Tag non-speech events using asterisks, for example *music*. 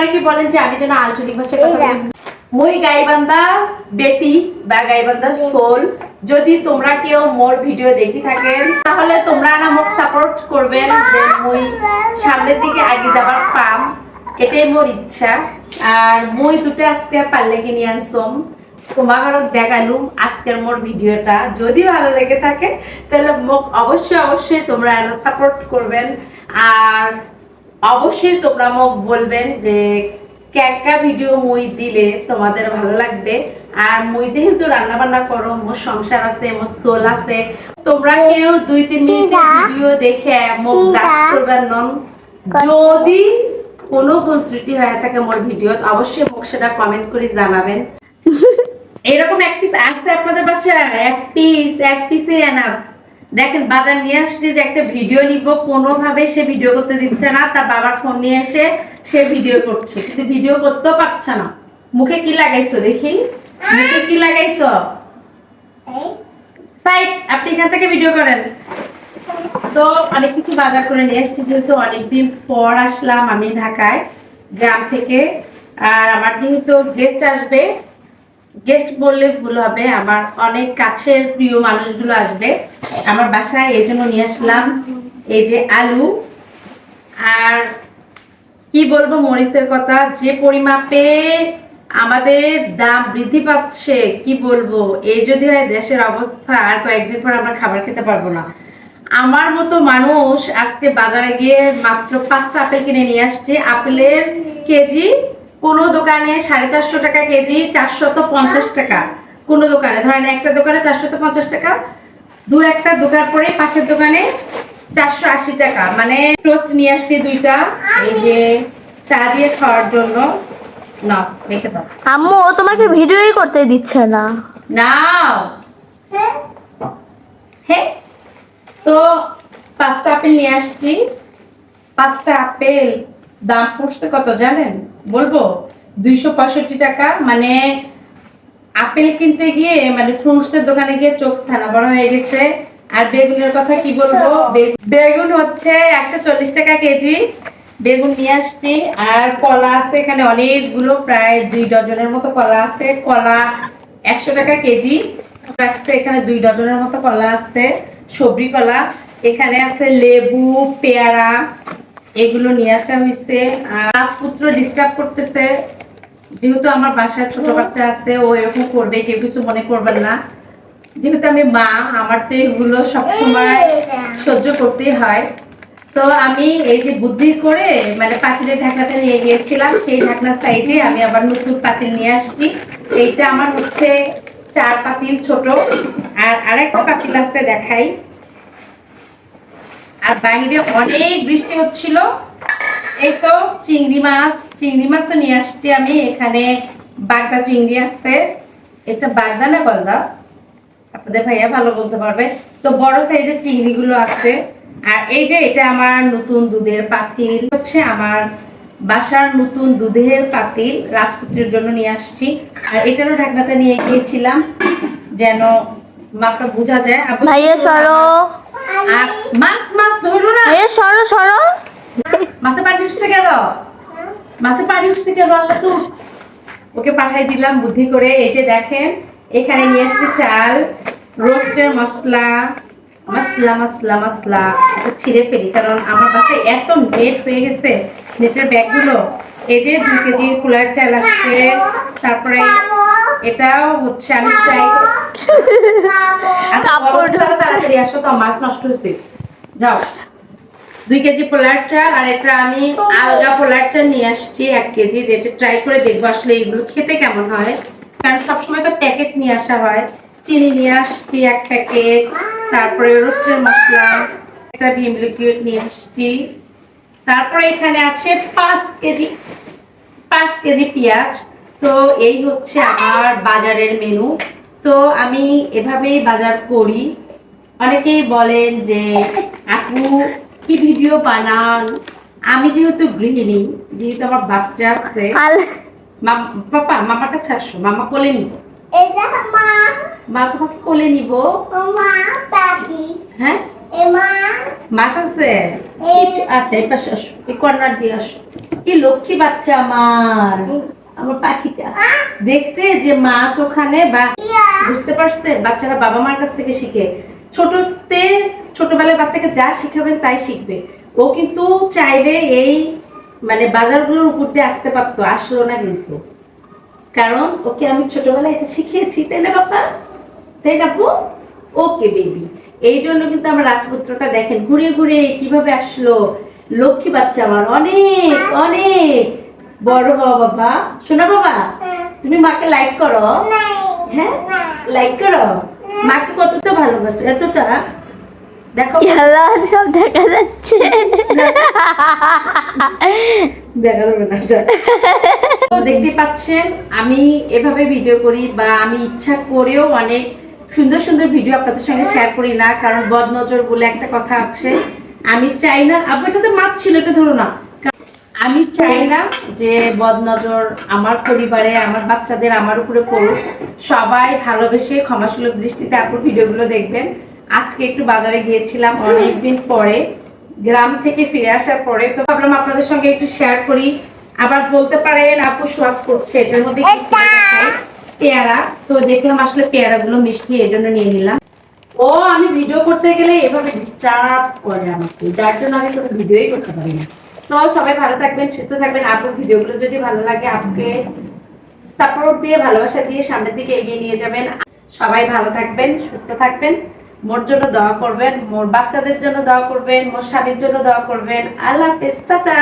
অনেকে বলেন যে আমি যেন আঞ্চলিক ভাষায় কথা বলি? মই গাইবান্ধা বেটি বা গাইবান্ধা সোল। যদি তোমরা কেউ মোর ভিডিও দেখি থাকেন তাহলে তোমরা না মোক সাপোর্ট করবেন যে মই সামনের দিকে আগে যাবার পাম। এটাই মোর ইচ্ছা। আর মই দুটো আজকে পারলে কিনে আনছম তোমাকে দেখালুম আজকের মোর ভিডিওটা। যদি ভালো লেগে থাকে তাহলে মোক অবশ্যই অবশ্যই তোমরা সাপোর্ট করবেন। আর অবশ্যই তোমরা মোক বলবেন যে ক্যাকা ভিডিও মই দিলে তোমাদের ভালো লাগবে। আর মই যেহেতু রান্না বান্না করো মোর সংসার আছে মোর সোল আছে তোমরা কেউ দুই তিন মিনিটের ভিডিও দেখে মোক জাজ করবেন নন। যদি কোনো ভুল ত্রুটি হয়ে থাকে মোর ভিডিও অবশ্যই মোক সেটা কমেন্ট করে জানাবেন। *laughs* এরকম এক পিস আসছে আপনাদের পিস এক পিসে এনাফ দেখেন বাজার নিয়ে আসছে যে একটা ভিডিও নিব কোনোভাবে সে ভিডিও করতে দিচ্ছে না তার বাবার ফোন নিয়ে এসে সে ভিডিও করছে। কিন্তু ভিডিও করতেও পারছে না। মুখে কি লাগাইছো দেখি? মুখে কি লাগাইছো? সাইড আপনি এখান থেকে ভিডিও করেন। তো অনেক কিছু বাজার করে নিয়ে এসেছি যেহেতু অনেকদিন পর আসলাম আমি ঢাকায় গ্রাম থেকে। আর আমার যেহেতু গেস্ট আসবে গেস্ট বললে ভুল হবে, আমার অনেক কাছের প্রিয় মানুষগুলো আসবে। আমার বাসায় এই জন্য নিয়ে আসলাম, এই যে আলু। আর কি বলব মরিচের কথা, যে পরিমাপে আমাদের দাম বৃদ্ধি পাচ্ছে, কি বলব? এই যদি হয় দেশের অবস্থা, আর কয়েকদিন পর আমরা খাবার খেতে পারব না। আমার মতো মানুষ আজকে বাজারে গিয়ে মাত্র পাঁচটা আপেল কিনে নিয়ে আসছে। আপেলের কেজি কোনো দোকানে সাড়ে চারশো টাকা কেজি চারশত পঞ্চাশ টাকা। কোনো দোকানে ধরেন একটা দোকানে চারশত পঞ্চাশ টাকা দু একটা দোকান পরে পাশের দোকানে চারশো আশি টাকা। মানে টোস্ট নিয়ে আসছি দুইটা এই যে চা দিয়ে খাওয়ার জন্য। না রেখে দাও। আম্মু ও তোমাকে ভিডিওই করতে দিচ্ছে না। নাও। হ্যাঁ তো পাঁচটা আপেল নিয়ে আসছি। পাঁচটা আপেল দাম পড়ছে কত জানেন? বলব, দুইশো পঁয়ষট্টি টাকা মানে আপেল কিনতে গিয়ে মানে ফ্রুটসের দোকানে গিয়ে চোখ থানা বড় হয়ে গেছে। আর বেগুনের কথা কি বলব বেগুন হচ্ছে একশো চল্লিশ টাকা কেজি। বেগুন নিয়ে আসছি, আর কলা আছে এখানে অনেকগুলো, প্রায় দুই ডজনের মতো কলা আছে। কলা একশো টাকা কেজি। এখানে দুই ডজনের মতো কলা আছে সবরি কলা। এখানে আছে লেবু, পেয়ারা এগুলো নিয়ে আসা হয়েছে আর রাজপুত্র ডিস্টার্ব করতেছে। যেহেতু আমার বাসায় ছোট বাচ্চা আছে ও এরকম করবে কেউ কিছু মনে করবেন না। যেহেতু আমি মা আমার তো এগুলো সবসময় সহ্য করতেই হয়। তো আমি এই যে বুদ্ধি করে মানে পাতিলের ঢাকনাতে নিয়ে গিয়েছিলাম সেই ঢাকনার সাইডে আমি আবার নতুন পাতিল নিয়ে আসছি। এইটা আমার হচ্ছে চার পাতিল ছোট। আর আরেকটা পাতিল আসতে দেখাই। আর বাইরে অনেক বৃষ্টি হচ্ছিল। এই তো চিংড়ি মাছ চিংড়ি মাছ তো নিয়ে আসছি আমি। এখানে বাগদা চিংড়ি আছে। এটা বাগদা না গলদা? আপনাদের ভাইয়া ভালো বলতে পারবে। তো বড় সাইজের চিংড়ি গুলো আছে। আর এই যে এটা আমার নতুন দুধের পাতিল। হচ্ছে আমার বাসার নতুন দুধের পাতিল রাজপুত্রের জন্য নিয়ে আসছি। আর এটারও ঢাকনাতে নিয়ে গিয়েছিলাম যেন মাপটা বোঝা যায়। ভাইয়া সরো। আর মাছ মাছ ধরো না। ভাইয়া সরো সরো। মাছে পানি উঠতে গেল মাছে পানি উঠতে গেল আল্লাহ তো? ওকে পাঠাই দিলাম বুদ্ধি করে। এই যে দেখেন এখানে নিয়ে এসেছি চাল রোস্টের মশলা মশলা মশলা মশলা। এটা ছিঁড়ে ফেলি কারণ আমার বাসায় এত নেট হয়ে গেছে নেটের ব্যাগগুলো। এই যে দুই কেজি কুলার চাল আসছে তারপরে এটাও হচ্ছে আমি চাই। আচ্ছা, তাড়াতাড়ি আসো তো মাছ নষ্ট হচ্ছে যাও। দুই কেজি পোলার চাল আর এটা আমি আলগা পোলার চাল নিয়ে আসছি এক কেজি যেটা ট্রাই করে দেখব আসলে এগুলো খেতে কেমন হয়। কারণ সবসময় তো প্যাকেট নিয়ে আসা হয়। চিনি নিয়ে আসছি এক প্যাকেট তারপরে রোস্টের মশলা একটা ভিম লিকুইড নিয়ে আসছি। তারপরে এখানে আছে পাঁচ কেজি পাঁচ কেজি পেঁয়াজ। তো এই হচ্ছে আমার বাজারের মেনু তো আমি এভাবেই বাজার করি। অনেকেই বলেন যে আপু কি ভিডিও বানান? আমি যেহেতু গৃহিণী যেহেতু আমার বাচ্চা আছে পাপা মামার কাছে আসো মামা কোলে নিব। মা। তোমাকে কোলে নিব। হ্যাঁ? মাছ আছে? আচ্ছা এই পাশে আসো এই কর্নার দিয়ে আসো। কি লক্ষ্মী বাচ্চা আমার। আমার পাখিটা। দেখছে যে মাছ ওখানে বা বুঝতে পারছে? বাচ্চারা বাবা মার কাছ থেকে শিখে। ছোটতে ছোটবেলায় বাচ্চাকে যা শিখাবেন তাই শিখবে। ও কিন্তু চাইলে এই মানে বাজারগুলোর উপর দিয়ে আসতে পারতো আসলো না কিন্তু। কারণ ওকে আমি ছোটবেলায় এটা শিখিয়েছি তাই না বাবা? তাই আপু? ওকে বেবি এই জন্য কিন্তু আমার রাজপুত্রটা দেখেন ঘুরে ঘুরে কীভাবে আসলো। লক্ষ্মী বাচ্চা আমার অনেক অনেক। বড় হওয়া বাবা। শোনা বাবা তুমি মাকে লাইক করো। হ্যাঁ? লাইক করো? মাকে কতটা ভালোবাসো? এতটা? দেখো। খেলা সব দেখা যাচ্ছে। দেখা যাবে না দেখতে পাচ্ছেন আমি এভাবে ভিডিও করি বা আমি ইচ্ছা করেও অনেক সুন্দর সুন্দর ভিডিও আপনাদের সঙ্গে শেয়ার করি না কারণ বদনজর বলে একটা কথা আছে। আমি চাই না আবার এটাতে মাছ ছিল এটা ধরো না। আমি চাই না যে বদনজর আমার পরিবারে, আমার বাচ্চাদের আমার উপরে পড়ুক। সবাই ভালোবেসে ক্ষমাসুলভ দৃষ্টিতে আপুর ভিডিওগুলো দেখবেন। আজকে একটু বাজারে গিয়েছিলাম অনেকদিন পরে। গ্রাম থেকে ফিরে আসার পরে তো ভাবলাম আপনাদের সঙ্গে একটু শেয়ার করি। আবার বলতে পারেন আপু সোয়াদ করছে, এটার মধ্যে? পেয়ারা। তো দেখলাম আসলে পেয়ারাগুলো মিষ্টি এই জন্য নিয়ে নিলাম। ও, আমি ভিডিও করতে গেলে এভাবে ডিস্টার্ব করে আমাকে। যার জন্য আমি কোনো ভিডিওই করতে পারি না। তো সবাই ভালো থাকবেন, সুস্থ থাকবেন। আপুর ভিডিওগুলো যদি ভালো লাগে, আপুকে সাপোর্ট দিয়ে, ভালোবাসা দিয়ে সামনের দিকে এগিয়ে নিয়ে যাবেন। সবাই ভালো থাকবেন, সুস্থ থাকবেন। মোর জন্য দোয়া করবেন, মোর বাচ্চাদের জন্য দোয়া করবেন, মোর স্বামীর জন্য দোয়া করবেন। আল্লাহ টাটা।